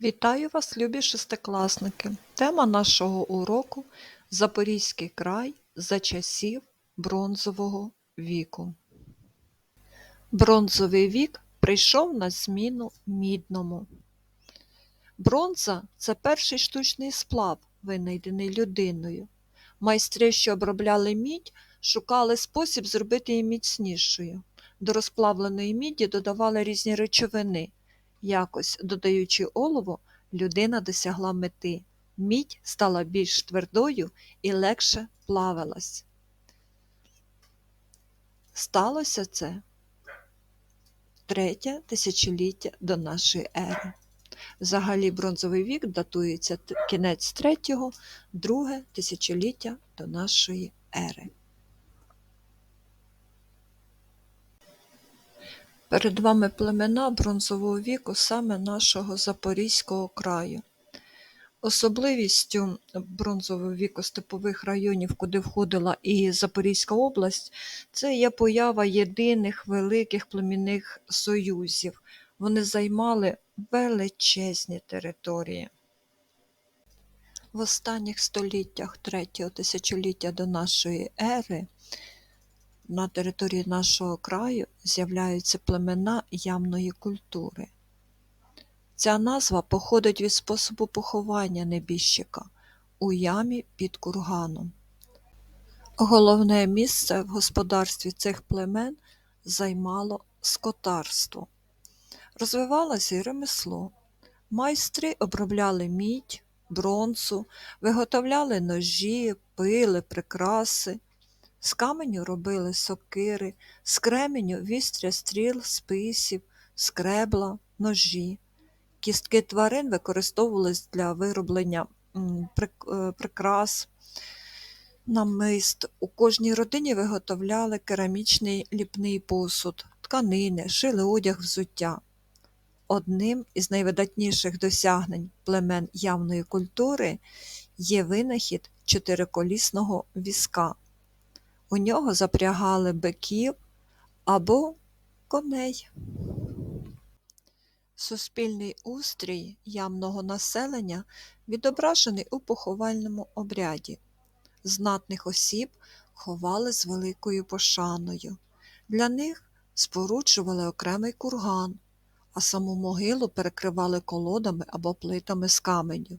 Вітаю вас, любі шестикласники! Тема нашого уроку Запорізький край за часів Бронзового віку. Бронзовий вік прийшов на зміну мідному. Бронза це перший штучний сплав, винайдений людиною. Майстри, що обробляли мідь, шукали спосіб зробити її міцнішою. До розплавленої міді додавали різні речовини. Якось, додаючи олово, людина досягла мети. Мідь стала більш твердою і легше плавилась. Сталося це третє тисячоліття до нашої ери. Взагалі бронзовий вік датується кінець третього, друге тисячоліття до нашої ери. Перед вами племена бронзового віку саме нашого Запорізького краю. Особливістю бронзового віку степових районів, куди входила і Запорізька область, це є поява єдиних великих племінних союзів. Вони займали величезні території. В останніх століттях третього тисячоліття до нашої ери на території нашого краю з'являються племена ямної культури. Ця назва походить від способу поховання небіжчика у ямі під курганом. Головне місце в господарстві цих племен займало скотарство. Розвивалося й ремесло. Майстри обробляли мідь, бронзу, виготовляли ножі, пили, прикраси. З каменю робили сокири, з кременю вістря стріл, списів, скребла, ножі. Кістки тварин використовувались для вироблення е, прикрас, намист. У кожній родині виготовляли керамічний ліпний посуд, тканини, шили одяг взуття. Одним із найвидатніших досягнень племен явної культури є винахід чотириколісного візка. У нього запрягали биків або коней. Суспільний устрій ямного населення відображений у поховальному обряді. Знатних осіб ховали з великою пошаною. Для них споруджували окремий курган, а саму могилу перекривали колодами або плитами з каменю.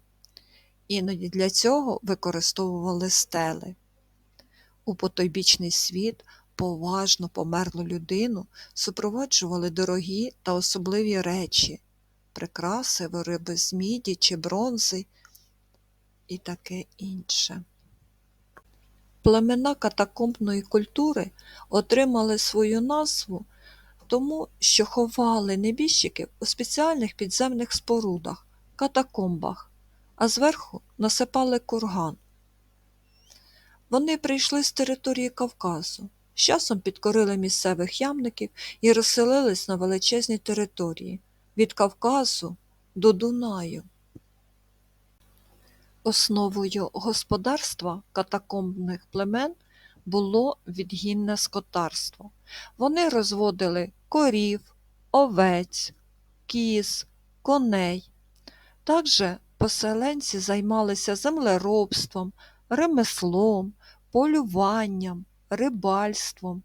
Іноді для цього використовували стели. У потойбічний світ поважно померлу людину супроводжували дорогі та особливі речі, прикраси, вироби з міді чи бронзи і таке інше. Племена катакомбної культури отримали свою назву тому, що ховали небіжчиків у спеціальних підземних спорудах, катакомбах, а зверху насипали курган. Вони прийшли з території Кавказу, з часом підкорили місцевих ямників і розселились на величезній території від Кавказу до Дунаю. Основою господарства катакомбних племен було відгінне скотарство. Вони розводили корів, овець, кіз, коней. Також поселенці займалися землеробством, ремеслом, полюванням, рибальством.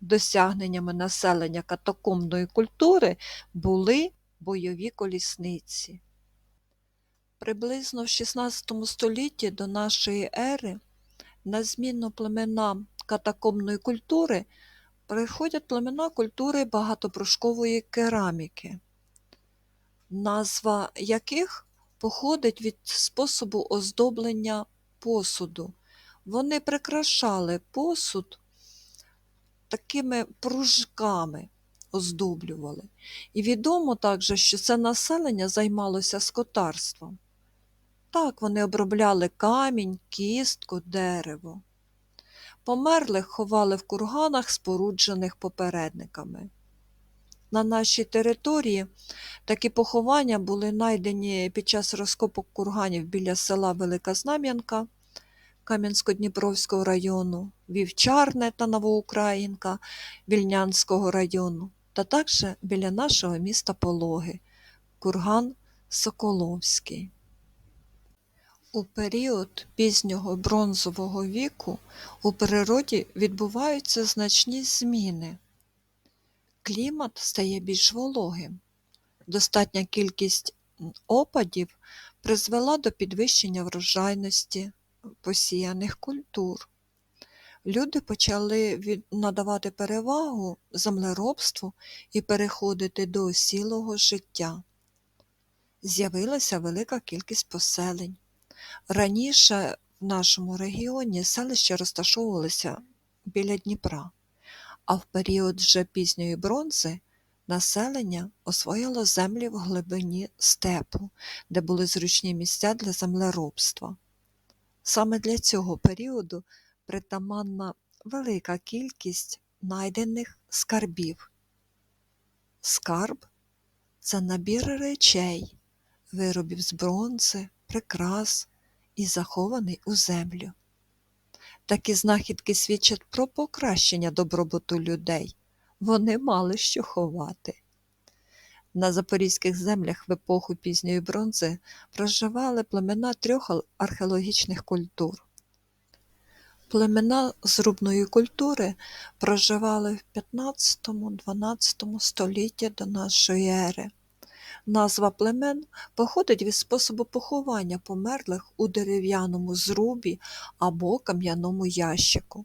Досягненнями населення катакомбної культури були бойові колісниці. Приблизно в 16 столітті до нашої ери на зміну племенам катакомбної культури приходять племена культури багатопрошкової кераміки, назва яких походить від способу оздоблення посуду. Вони прикрашали посуд такими пружками, оздоблювали. І відомо також, що це населення займалося скотарством. Так вони обробляли камінь, кістку, дерево. Померлих ховали в курганах, споруджених попередниками. На нашій території такі поховання були знайдені під час розкопок курганів біля села Велика Знам'янка Кам'янсько-Дніпровського району, Вівчарне та Новоукраїнка Вільнянського району, та також біля нашого міста Пологи, курган Соколовський. У період пізнього бронзового віку у природі відбуваються значні зміни. Клімат стає більш вологим. Достатня кількість опадів призвела до підвищення врожайності посіяних культур. Люди почали надавати перевагу землеробству і переходити до осілого життя. З'явилася велика кількість поселень. Раніше в нашому регіоні селища розташовувалися біля Дніпра, а в період вже пізньої бронзи населення освоїло землі в глибині степу, де були зручні місця для землеробства. Саме для цього періоду притаманна велика кількість найдених скарбів. Скарб це набір речей, виробів з бронзи, прикрас і захований у землю. Такі знахідки свідчать про покращення добробуту людей. Вони мали що ховати. На запорізьких землях в епоху пізньої бронзи проживали племена трьох археологічних культур. Племена зрубної культури проживали в 15-12 столітті до нашої ери. Назва племен походить від способу поховання померлих у дерев'яному зрубі або кам'яному ящику.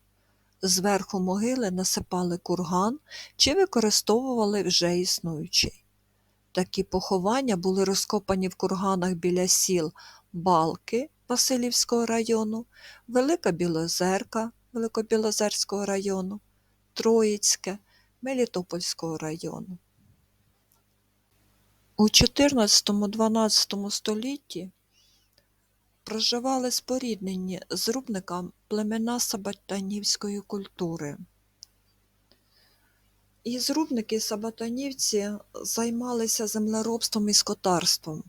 Зверху могили насипали курган чи використовували вже існуючий. Такі поховання були розкопані в курганах біля сіл Балки Василівського району, Велика Білозерка Великобілозерського району, Троїцьке Мелітопольського району. У 14-12 столітті проживали споріднені з рубникам племена сабатанівської культури. І зрубники і сабатанівці займалися землеробством і скотарством.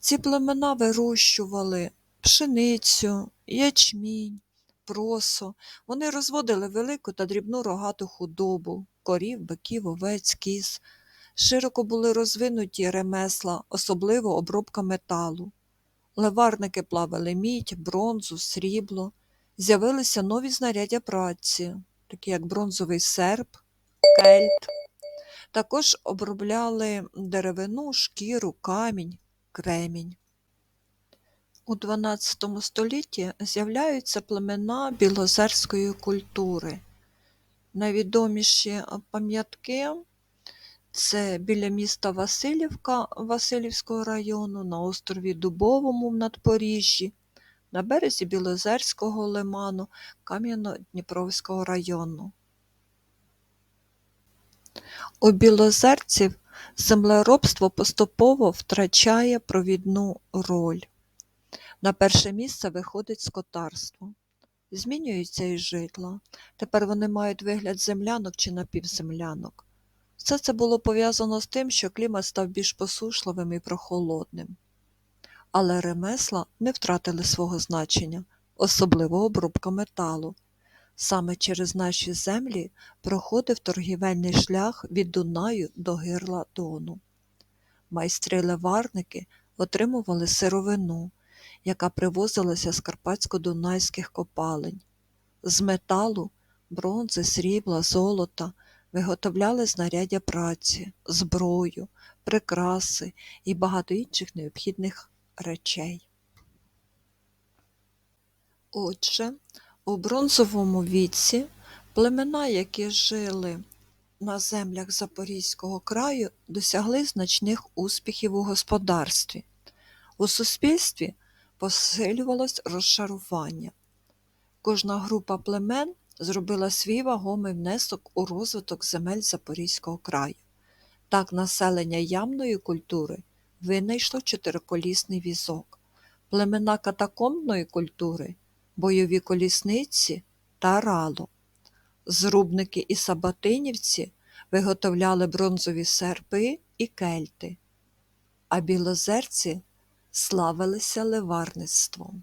Ці племена вирощували пшеницю, ячмінь, просо. Вони розводили велику та дрібну рогату худобу, корів, биків, овець, кіз. Широко були розвинуті ремесла, особливо обробка металу. Леварники плавили мідь, бронзу, срібло. З'явилися нові знаряддя праці, такі як бронзовий серп, кельт. Також обробляли деревину, шкіру, камінь, кремінь. У XII столітті з'являються племена білозерської культури. Найвідоміші пам'ятки це біля міста Васильівка Васильівського району, на острові Дубовому в Надпоріжжі, на березі Білозерського лиману Кам'яно-Дніпровського району. У білозерців землеробство поступово втрачає провідну роль. На перше місце виходить скотарство. Змінюються і житла. Тепер вони мають вигляд землянок чи напівземлянок. Все це було пов'язано з тим, що клімат став більш посушливим і прохолодним. Але ремесла не втратили свого значення, особливо обробка металу. Саме через наші землі проходив торгівельний шлях від Дунаю до гирла Дону. Майстри-леварники отримували сировину, яка привозилася з карпатсько-дунайських копалень. З металу, бронзи, срібла, золота виготовляли знаряддя праці, зброю, прикраси і багато інших необхідних речей. Отже, у бронзовому віці племена, які жили на землях Запорізького краю, досягли значних успіхів у господарстві. У суспільстві посилювалось розшарування. Кожна група племен зробила свій вагомий внесок у розвиток земель Запорізького краю. Так населення ямної культури винайшло чотириколісний візок, племена катакомбної культури бойові колісниці та рало. Зрубники і сабатинівці виготовляли бронзові серпи і кельти, а білозерці славилися леварництвом.